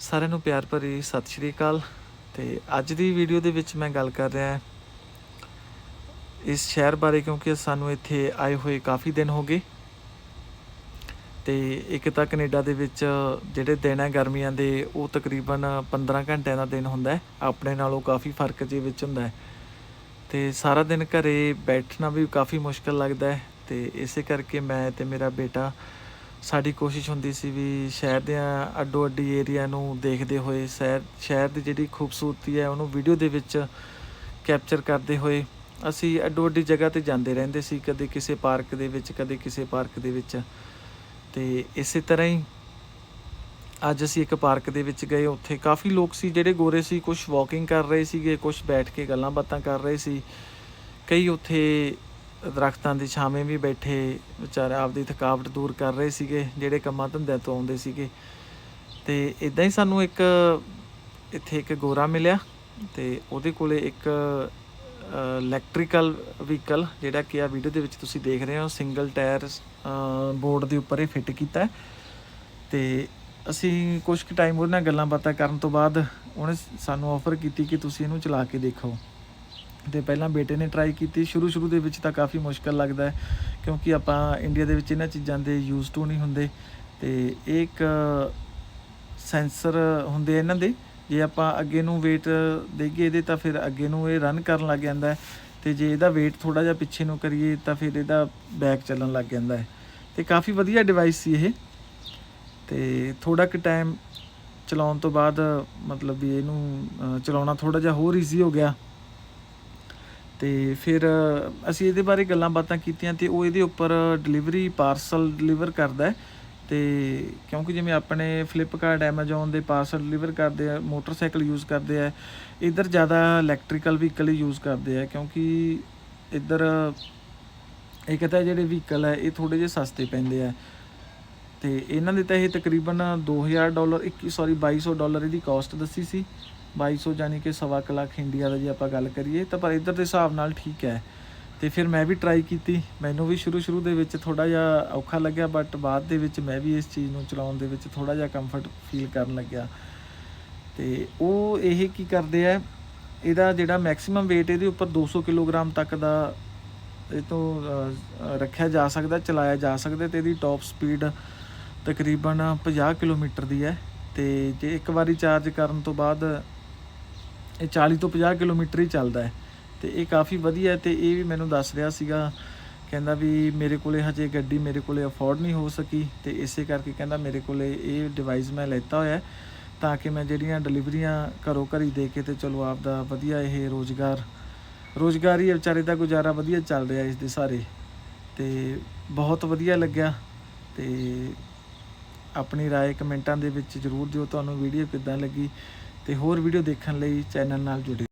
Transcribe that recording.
ਸਾਰਿਆਂ ਨੂੰ ਪਿਆਰ ਭਰੀ ਸਤਿ ਸ਼੍ਰੀ ਅਕਾਲ। ਤੇ ਅੱਜ ਦੀ ਵੀਡੀਓ ਦੇ ਵਿੱਚ ਮੈਂ ਗੱਲ ਕਰ ਰਿਹਾ ਇਸ ਸ਼ਹਿਰ ਬਾਰੇ, ਕਿਉਂਕਿ ਸਾਨੂੰ ਇੱਥੇ ਆਏ ਹੋਏ ਕਾਫੀ ਦਿਨ ਹੋ ਗਏ। ਤੇ ਇੱਕ ਤਾਂ ਕੈਨੇਡਾ ਦੇ ਵਿੱਚ ਜਿਹੜੇ ਦਿਨ ਹੈ ਗਰਮੀਆਂ ਦੇ, ਉਹ ਤਕਰੀਬਨ 15 ਘੰਟਿਆਂ ਦਾ ਦਿਨ ਹੁੰਦਾ ਹੈ। ਆਪਣੇ ਨਾਲੋਂ ਕਾਫੀ ਫ਼ਰਕ ਜੇ ਵਿੱਚ ਹੁੰਦਾ ਹੈ। ਤੇ ਸਾਰਾ ਦਿਨ ਘਰੇ ਬੈਠਣਾ ਵੀ ਕਾਫੀ ਮੁਸ਼ਕਲ ਲੱਗਦਾ ਹੈ। ਤੇ ਇਸੇ ਕਰਕੇ ਮੈਂ ਤੇ ਮੇਰਾ ਬੇਟਾ ਸਾਡੀ ਕੋਸ਼ਿਸ਼ ਹੁੰਦੀ ਸੀ ਵੀ ਸ਼ਹਿਰ ਦੇ ਅੱਡੋ ਅੱਡੀ ਏਰੀਆ ਨੂੰ ਦੇਖਦੇ ਹੋਏ, ਸ਼ਹਿਰ ਸ਼ਹਿਰ ਦੀ ਜਿਹੜੀ ਖੂਬਸੂਰਤੀ ਹੈ, ਉਹਨੂੰ ਵੀਡੀਓ ਦੇ ਵਿੱਚ ਕੈਪਚਰ ਕਰਦੇ ਹੋਏ ਅਸੀਂ ਅੱਡੋ ਅੱਡੀ ਜਗ੍ਹਾ ਤੇ ਜਾਂਦੇ ਰਹਿੰਦੇ ਸੀ, ਕਦੇ ਕਿਸੇ ਪਾਰਕ ਦੇ ਵਿੱਚ, ਕਦੇ ਕਿਸੇ ਪਾਰਕ ਦੇ ਵਿੱਚ। ਤੇ ਇਸੇ ਤਰ੍ਹਾਂ ਹੀ ਅੱਜ ਅਸੀਂ ਇੱਕ ਪਾਰਕ ਦੇ ਵਿੱਚ ਗਏ, ਉੱਥੇ ਕਾਫੀ ਲੋਕ ਸੀ ਜਿਹੜੇ ਗੋਰੇ ਸੀ ਕੁਝ ਵਾਕਿੰਗ ਕਰ ਰਹੇ ਸੀਗੇ ਕੁਝ ਬੈਠ ਕੇ ਗੱਲਾਂ ਬਾਤਾਂ ਕਰ ਰਹੇ ਸੀ। ਕਈ ਉੱਥੇ ਦਰਖਤਾਂ ਦੀ ਛਾਵੇਂ ਵੀ ਬੈਠੇ ਵਿਚਾਰੇ ਆਪਦੀ ਥਕਾਵਟ ਦੂਰ ਕਰ ਰਹੇ ਸੀਗੇ, ਜਿਹੜੇ ਕੰਮਾਂ ਧੰਦਿਆਂ ਤੋਂ ਆਉਂਦੇ ਸੀਗੇ। ਤੇ ਇਦਾਂ ਹੀ ਸਾਨੂੰ ਇੱਕ, ਇੱਥੇ ਇੱਕ ਗੋਰਾ ਮਿਲਿਆ ਤੇ ਉਹਦੇ ਕੋਲੇ ਇੱਕ ਇਲੈਕਟ੍ਰੀਕਲ ਵਹੀਕਲ ਜਿਹੜਾ ਕਿ ਆ ਵੀਡੀਓ ਦੇ ਵਿੱਚ ਤੁਸੀਂ ਦੇਖ ਰਹੇ ਹੋ ਸਿੰਗਲ ਟਾਇਰ ਬੋਰਡ ਦੇ ਉੱਪਰ ਇਹ ਫਿੱਟ ਕੀਤਾ। ਹੈ ਤੇ ਅਸੀਂ ਕੁਝ ਕੁ ਟਾਈਮ ਉਹਨਾਂ ਨਾਲ ਗੱਲਾਂ ਬਾਤਾਂ ਕਰਨ ਤੋਂ ਬਾਅਦ ਉਹਨੇ ਸਾਨੂੰ ਆਫਰ ਕੀਤੀ ਕਿ ਤੁਸੀਂ ਇਹਨੂੰ ਚਲਾ ਕੇ ਦੇਖੋ। ਤੇ ਪਹਿਲਾਂ ਬੇਟੇ ਨੇ ਟਰਾਈ ਕੀਤੀ ਸ਼ੁਰੂ ਸ਼ੁਰੂ ਦੇ ਵਿੱਚ ਤਾਂ ਕਾਫੀ ਮੁਸ਼ਕਲ ਲੱਗਦਾ ਹੈ, ਕਿਉਂਕਿ ਆਪਾਂ ਇੰਡੀਆ ਦੇ ਵਿੱਚ ਇਹਨਾਂ ਚੀਜ਼ਾਂ ਦੇ ਯੂਜ਼ ਟੂ ਨਹੀਂ ਹੁੰਦੇ। ਤੇ ਇਹ ਇੱਕ ਸੈਂਸਰ ਹੁੰਦੇ ਇਹਨਾਂ ਦੇ, ਜੇ ਆਪਾਂ ਅੱਗੇ ਨੂੰ weight ਦੇਈਏ ਇਹਦੇ ਤਾਂ ਫਿਰ ਅੱਗੇ ਨੂੰ ਇਹ ਰਨ ਕਰਨ ਲੱਗ ਜਾਂਦਾ ਹੈ। ਤੇ ਜੇ ਇਹਦਾ weight ਥੋੜਾ ਜਿਹਾ ਪਿੱਛੇ ਨੂੰ ਕਰੀਏ ਤਾਂ ਫਿਰ ਇਹਦਾ ਬੈਕ ਚੱਲਣ ਲੱਗ ਜਾਂਦਾ ਹੈ। ਤੇ ਕਾਫੀ ਵਧੀਆ ਡਿਵਾਈਸ ਸੀ ਇਹ। ਤੇ ਥੋੜਾ ਕੁ ਟਾਈਮ ਚਲਾਉਣ ਤੋਂ ਬਾਅਦ ਮਤਲਬ ਵੀ ਇਹਨੂੰ ਚਲਾਉਣਾ ਥੋੜਾ ਜਿਹਾ ਹੋਰ ਈਜ਼ੀ ਹੋ ਗਿਆ। ਤੇ ਫਿਰ ਅਸੀਂ ਇਹਦੇ ਬਾਰੇ ਗੱਲਾਂ ਬਾਤਾਂ ਕੀਤੀਆਂ ਤੇ ਉਹ ਇਹਦੇ ਉੱਪਰ ਡਿਲੀਵਰੀ ਪਾਰਸਲ ਡਿਲੀਵਰ ਕਰਦਾ ਹੈ। ਤੇ ਕਿਉਂਕਿ ਜਿਵੇਂ ਆਪਣੇ ਫਲਿੱਪਕਾਰਟ ਐਮਾਜ਼ੋਨ ਦੇ ਪਾਰਸਲ ਡਿਲੀਵਰ ਕਰਦੇ ਆ ਮੋਟਰਸਾਈਕਲ ਯੂਜ਼ ਕਰਦੇ ਆ, ਇਧਰ ਜ਼ਿਆਦਾ ਇਲੈਕਟ੍ਰੀਕਲ ਵਹੀਕਲ ਹੀ ਯੂਜ਼ ਕਰਦੇ ਆ, ਕਿਉਂਕਿ ਇਧਰ ਇੱਕ ਤਾਂ ਜਿਹੜੇ ਵਹੀਕਲ ਹੈ ਇਹ ਥੋੜੇ ਜਿਹੇ ਸਸਤੇ ਪੈਂਦੇ ਆ। ਤੇ ਇਹਨਾਂ ਦੇ ਤਾਂ ਇਹ ਤਕਰੀਬਨ 2000 ਡਾਲਰ 21 ਸੌਰੀ 2200 ਡਾਲਰ ਇਹਦੀ ਕਾਸਟ ਦੱਸੀ ਸੀ। 2200 ਯਾਨੀ ਕਿ ਸਵਾ ਕੁ ਲੱਖ ਇੰਡੀਆ ਦਾ ਜੇ ਆਪਾਂ ਗੱਲ ਕਰੀਏ, ਤਾਂ ਪਰ ਇਧਰ ਦੇ ਹਿਸਾਬ ਨਾਲ ਠੀਕ ਹੈ। ਤੇ ਫਿਰ ਮੈਂ ਵੀ ਟਰਾਈ ਕੀਤੀ। ਮੈਨੂੰ ਵੀ ਸ਼ੁਰੂ ਸ਼ੁਰੂ ਦੇ ਵਿੱਚ ਥੋੜਾ ਜਿਹਾ ਔਖਾ ਲੱਗਿਆ ਬਟ ਬਾਅਦ ਦੇ ਵਿੱਚ ਮੈਂ ਵੀ ਇਸ ਚੀਜ਼ ਨੂੰ ਚਲਾਉਣ ਦੇ ਵਿੱਚ ਥੋੜਾ ਜਿਹਾ ਕੰਫਰਟ ਫੀਲ ਕਰਨ ਲੱਗਿਆ। ਤੇ ਉਹ ਇਹ ਕੀ ਕਰਦੇ ਆ, ਇਹਦਾ ਜਿਹੜਾ ਮੈਕਸਿਮਮ weight ਇਹਦੇ ਉੱਪਰ 200 ਕਿਲੋਗ੍ਰਾਮ ਤੱਕ ਦਾ ਇਹ ਤੋਂ ਰੱਖਿਆ ਜਾ ਸਕਦਾ, ਚਲਾਇਆ ਜਾ ਸਕਦਾ ਤੇ ਇਹਦੀ ਟਾਪ ਸਪੀਡ ਤਕਰੀਬਨ 50 ਕਿਲੋਮੀਟਰ ਦੀ ਹੈ। ਤੇ ਜੇ ਇੱਕ ਵਾਰੀ ਚਾਰਜ ਕਰਨ ਤੋਂ ਬਾਅਦ ਇਹ 40 ਤੋਂ 50 ਕਿਲੋਮੀਟਰ ਹੀ ਚੱਲਦਾ ਹੈ ਤੇ ਇਹ ਕਾਫੀ ਵਧੀਆ ਹੈ ਤੇ ਇਹ ਵੀ ਮੈਨੂੰ ਦੱਸ ਰਿਹਾ ਸੀਗਾ ਕਹਿੰਦਾ ਵੀ ਮੇਰੇ ਕੋਲੇ ਹਜੇ ਗੱਡੀ ਮੇਰੇ ਕੋਲੇ ਅਫੋਰਡ ਨਹੀਂ ਹੋ ਸਕੀ ਤੇ ਇਸੇ ਕਰਕੇ ਕਹਿੰਦਾ ਮੇਰੇ ਕੋਲੇ ਇਹ ਡਿਵਾਈਸ ਮੈਂ ਲੈਤਾ ਹੋਇਆ ਹੈ ਤਾਂ ਕਿ ਮੈਂ ਜਿਹੜੀਆਂ ਡਿਲੀਵਰੀਆਂ ਘਰੋਂ ਘਰੀ ਦੇ ਕੇ ਤੇ ਚਲੋ ਆਪਦਾ ਵਧੀਆ ਇਹ ਰੋਜ਼ਗਾਰ ਰੋਜ਼ਗਾਰੀ ਹੈ ਵਿਚਾਰੇ ਦਾ ਗੁਜ਼ਾਰਾ ਵਧੀਆ ਚੱਲ ਰਿਹਾ ਇਸ ਦੇ ਸਾਰੇ ਤੇ ਬਹੁਤ ਵਧੀਆ ਲੱਗਿਆ ਤੇ ਆਪਣੀ رائے ਕਮੈਂਟਾਂ ਦੇ ਵਿੱਚ ਜਰੂਰ ਦਿਓ ਤੁਹਾਨੂੰ ਵੀਡੀਓ ਕਿੱਦਾਂ ਲੱਗੀ ਤੇ ਹੋਰ ਵੀਡੀਓ ਦੇਖਣ ਲਈ ਚੈਨਲ ਨਾਲ ਜੁੜੇ